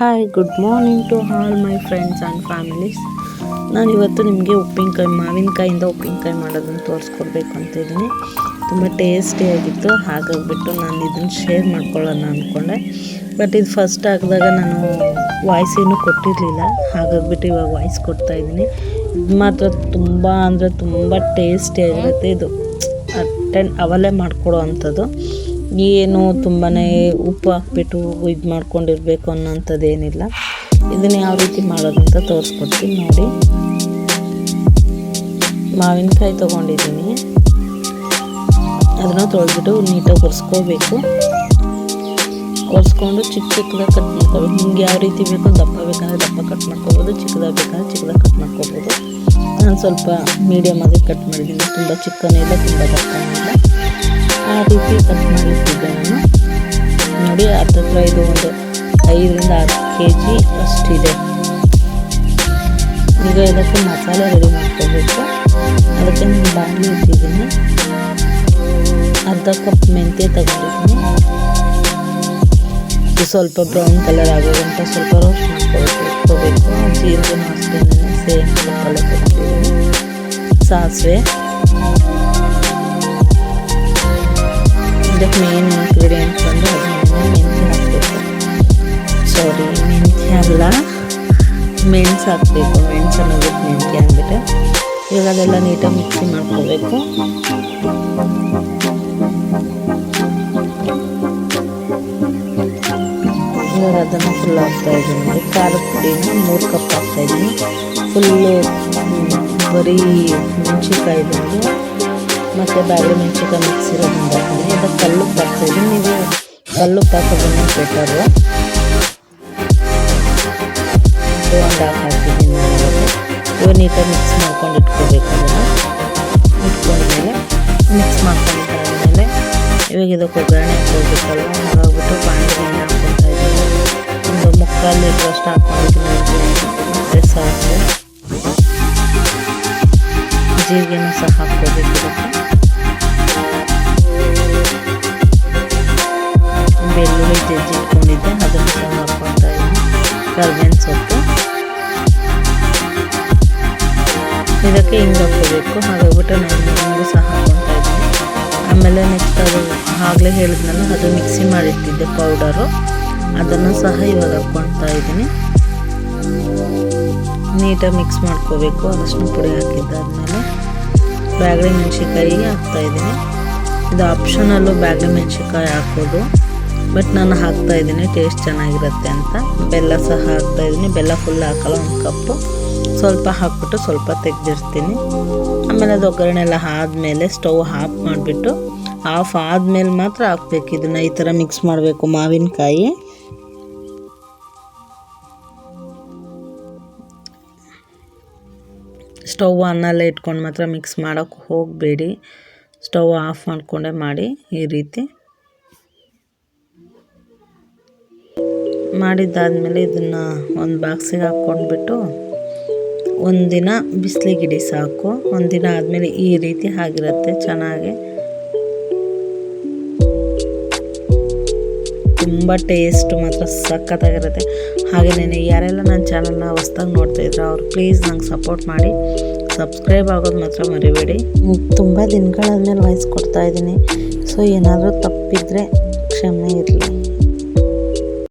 Hi good morning to all my friends and families ನಾನು ಇವತ್ತು ನಿಮಗೆ ಉಪ್ಪಿನಕಾಯಿ, ಮಾವಿನಕಾಯಿಂದ ಉಪ್ಪಿನಕಾಯಿ ಮಾಡೋದನ್ನು ತೋರಿಸ್ಕೊಡ್ಬೇಕು ಅಂತ ಇದ್ದೀನಿ. ತುಂಬ ಟೇಸ್ಟಿಯಾಗಿತ್ತು ಹಾಗಾಗಿಬಿಟ್ಟು ನಾನು ಇದನ್ನು ಶೇರ್ ಮಾಡ್ಕೊಳ್ಳೋಣ ಅಂದ್ಕೊಂಡೆ ಬಟ್ ಇದು ಫಸ್ಟ್ ಹಾಕಿದಾಗ ನಾನು ವಾಯ್ಸ್ ಏನೂ ಕೊಟ್ಟಿರಲಿಲ್ಲ. ಹಾಗಾಗಿಬಿಟ್ಟು ಇವಾಗ ವಾಯ್ಸ್ ಕೊಡ್ತಾ ಇದ್ದೀನಿ. ಇದು ಮಾತ್ರ ತುಂಬ ಅಂದರೆ ತುಂಬ ಟೇಸ್ಟಿಯಾಗಿರುತ್ತೆ ಇದು ಅಟೆಂಡ್ ಅವಲೇ ಮಾಡಿಕೊಡೋ ಅಂಥದ್ದು. ಏನು ತುಂಬಾ ಉಪ್ಪು ಹಾಕ್ಬಿಟ್ಟು ಇದು ಮಾಡ್ಕೊಂಡಿರ್ಬೇಕು ಅನ್ನೋಂಥದ್ದು ಏನಿಲ್ಲ ಇದನ್ನು ಯಾವ ರೀತಿ ಮಾಡೋದಂತ ತೋರಿಸ್ಕೊಡ್ತೀನಿ ನೋಡಿ. ಮಾವಿನಕಾಯಿ ತೊಗೊಂಡಿದ್ದೀನಿ. ಅದನ್ನು ತೊಳೆದ್ಬಿಟ್ಟು ನೀಟಾಗಿ ಒರೆಸ್ಕೋಬೇಕು. ಒರೆಸ್ಕೊಂಡು ಚಿಕ್ಕ ಚಿಕ್ಕದಾಗಿ ಕಟ್ ಮಾಡ್ಕೋಬೇಕು. ನಿಮ್ಗೆ ಯಾವ ರೀತಿ ಬೇಕೋ ದಪ್ಪ ಬೇಕಂದ್ರೆ ದಪ್ಪ ಕಟ್ ಮಾಡ್ಕೋಬೋದು, ಚಿಕ್ಕದಾಗಿ ಬೇಕಂದ್ರೆ ಚಿಕ್ಕದಾಗಿ ಕಟ್ ಮಾಡ್ಕೋಬೋದು. ನಾನು ಸ್ವಲ್ಪ ಮೀಡಿಯಮ್ ಆಗಿ ಕಟ್ ಮಾಡಿದ್ದೀನಿ. ತುಂಬ ಚಿಕ್ಕನೇ ಇಲ್ಲ, ತುಂಬ ದಪ್ಪನೂ ಇಲ್ಲ ಆ ರೀತಿ ಕಟ್ ಮಾಡಿಟ್ಟಿದ್ದೆ ನಾನು ನೋಡಿ, ಹತ್ತತ್ರ ಇದು ಒಂದು ಐದರಿಂದ ಆರು ಕೆ ಜಿ ಅಷ್ಟಿದೆ. ಈಗ ಇದಕ್ಕೆ ಮಸಾಲೆ ರೆಡಿ ಮಾಡ್ಕೋಬೇಕು. ಅದಕ್ಕೆ ನಾನು ಬಾಣಲಿ ಇಟ್ಟಿದ್ದೀನಿ. ಅರ್ಧ ಕಪ್ ಮೆಂತ್ಯ ತಗೊಂಡಿದ್ದೀನಿ. ಇದು ಸ್ವಲ್ಪ ಬ್ರೌನ್ ಕಲರ್ ಆಗೋದಂತ ಸ್ವಲ್ಪ ರೋಸ್ಟ್ ಮಾಡ್ಕೊಬೇಕು ಜೀರಿಗೆ ಅಷ್ಟೇ ಸೇಮ್ ಕಲರ್ ತಗೊಂಡಿದ್ದೀನಿ. ಸಾಸಿವೆ. ಮೆಂತ್ಯ ಅಲ್ಲ? ಮೆಣಸು ಹಾಕಬೇಕು ಮೆಣಸು ಅನ್ನೋದಕ್ಕೆ ಮೆಂತ್ಯ ಅಂದ್ಬಿಟ್ಟು. ಇವಾಗ ಅದೆಲ್ಲ ನೀಟಾಗಿ ಮಿಕ್ಸಿ ಮಾಡ್ಕೋಬೇಕು. ಅದನ್ನು ಫುಲ್ ಹಾಕ್ತಾ ಇದ್ದೀನಿ ನೋಡಿ. ಖಾರದ ಪುಡಿನ ಮೂರು ಕಪ್ ಹಾಕ್ತಾ ಇದ್ದೀನಿ ಫುಲ್ಲು ಬರೀ ಮೆಣಸಿನ್ಕಾಯಿ ಬಂದು ಮತ್ತು ಬಾಳೆ ಮೆಣಸಿನ್ಕಾಯಿ ಮಿಕ್ಸ್ ಇರೋದ್ರಿಂದ ಅದಕ್ಕೆ ಕಲ್ಲು ಹಾಕ್ತಾ ಇದ್ದೀನಿ ನೀವು ಕಲ್ಲು ಹಾಕೋದನ್ನು ಬೆಟರು ಒಂದು ಹಾಕಿ ಹಾಕಿದ್ದೀನಿ ನಾನು ಇವಾಗ ನೀಟಾಗಿ ಮಿಕ್ಸ್ ಮಾಡ್ಕೊಂಡು ಇಟ್ಕೋಬೇಕು ಅದನ್ನು ಇಟ್ಕೊಂಡ್ಮೇಲೆ ಮಿಕ್ಸ್ ಮಾಡ್ಕೊಂಡಿದ್ದಾದ್ಮೇಲೆ ಇವಾಗ ಇದಕ್ಕೆ ಒಗ್ಗರಣೆ ಹಾಕೋಬೇಕಲ್ಲ ಹಾಗಾಗ್ಬಿಟ್ಟು ಬಾಣಲೆ ಹಾಕ್ಕೊತಾ ಇದ್ದೀನಿ ಒಂದು ಮುಕ್ಕಾಲು ಲೀಟ್ರಷ್ಟು ಹಾಕ್ಕೊಂಡಿದ್ದೀನಿ ಮತ್ತು ಸಾಸಿವೆ ಜೀರಿಗೆನೂ ಸಹ ಹಾಕ್ಕೋಬೇಕು ಇದಕ್ಕೆ ಬೆಳ್ಳುಳ್ಳಿ ಜಜ್ಜಿ ಇಟ್ಕೊಂಡಿದ್ದೆ ಅದನ್ನು ಸಹ ಹಾಕ್ಕೊತಾ ಇದ್ದೀನಿ ಕರ್ಬೇವಿನ ಸೊಪ್ಪು ಇದಕ್ಕೆ ಹಿಂಗೆ ಹಾಕ್ಕೋಬೇಕು. ಹಾಗಾಗ್ಬಿಟ್ಟು ನಾನು ಸಹ ಹಾಕ್ಕೊತಾ ಇದ್ದೀನಿ ಆಮೇಲೆ ನೆಕ್ಸ್ಟ್ ಅದು ಆಗಲೇ ಹೇಳಿದ್ನಲ್ಲ, ಅದು ಮಿಕ್ಸಿ ಮಾಡಿಟ್ಟಿದ್ದೆ ಪೌಡರು ಅದನ್ನು ಸಹ ಇವಾಗ ಹಾಕ್ಕೊಳ್ತಾ ಇದ್ದೀನಿ. ನೀಟಾಗಿ ಮಿಕ್ಸ್ ಮಾಡ್ಕೋಬೇಕು. ಅರಶಿನ ಪುಡಿ ಹಾಕಿದ್ದಾದಮೇಲೆ ಬ್ಯಾಗಡೆ ಹಾಕ್ತಾ ಹಾಕ್ತಾಯಿದ್ದೀನಿ ಇದು ಆಪ್ಷನಲ್ಲು ಬ್ಯಾಗಡೆ ಮೆಣಸಿನ್ಕಾಯಿ ಹಾಕೋದು. ಬಟ್ ನಾನು ಹಾಕ್ತಾ ಇದ್ದೀನಿ ಟೇಸ್ಟ್ ಚೆನ್ನಾಗಿರುತ್ತೆ ಅಂತ. ಬೆಲ್ಲ ಸಹ ಹಾಕ್ತಾ ಇದ್ದೀನಿ. ಬೆಲ್ಲ ಫುಲ್ ಹಾಕಲ್ಲ, ಒಂದು ಕಪ್ಪು. ಸ್ವಲ್ಪ ಹಾಕ್ಬಿಟ್ಟು ಸ್ವಲ್ಪ ತೆಗೆದಿರ್ತೀನಿ. ಆಮೇಲೆ ಅದು ಒಗ್ಗರಣೆ ಎಲ್ಲ ಆದಮೇಲೆ ಸ್ಟವ್ ಆಫ್ ಮಾಡಿಬಿಟ್ಟು, ಆಫ್ ಆದಮೇಲೆ ಮಾತ್ರ ಹಾಕ್ಬೇಕು ಇದನ್ನು. ಈ ಥರ ಮಿಕ್ಸ್ ಮಾಡಬೇಕು ಮಾವಿನಕಾಯಿ. ಸ್ಟವ್ ಅನ್ನಲ್ಲೇ ಇಟ್ಕೊಂಡು ಮಾತ್ರ ಮಿಕ್ಸ್ ಮಾಡೋಕ್ಕೆ ಹೋಗಬೇಡಿ. ಸ್ಟವ್ ಆಫ್ ಮಾಡಿಕೊಂಡೇ ಮಾಡಿ ಈ ರೀತಿ. ಮಾಡಿದ್ದಾದಮೇಲೆ ಇದನ್ನು ಒಂದು ಬಾಕ್ಸಿಗೆ ಹಾಕ್ಕೊಂಡ್ಬಿಟ್ಟು ಒಂದಿನ ಬಿಸಿಲಿಗಿಡಿ ಸಾಕು. ಒಂದಿನ ಆದಮೇಲೆ ಈ ರೀತಿ ಆಗಿರುತ್ತೆ ಚೆನ್ನಾಗಿ. ತುಂಬ ಟೇಸ್ಟ್ ಮಾತ್ರ ಸಖತ್ತಾಗಿರುತ್ತೆ. ಹಾಗೆಯೇ ಯಾರೆಲ್ಲ ನನ್ನ ಚಾನಲ್ನ ಹೊಸ್ದಾಗಿ ನೋಡ್ತಾ ಇದ್ರು ಅವ್ರು ಪ್ಲೀಸ್ ನಂಗೆ ಸಪೋರ್ಟ್ ಮಾಡಿ. ಸಬ್ಸ್ಕ್ರೈಬ್ ಆಗೋದು ಮಾತ್ರ ಮರಿಬೇಡಿ. ತುಂಬ ದಿನಗಳಾದ್ಮೇಲೆ ವಾಯ್ಸ್ ಕೊಡ್ತಾ ಇದ್ದೀನಿ. ಸೊ ಏನಾದರೂ ತಪ್ಪಿದರೆ ಕ್ಷಮೆ ಇರಲಿ.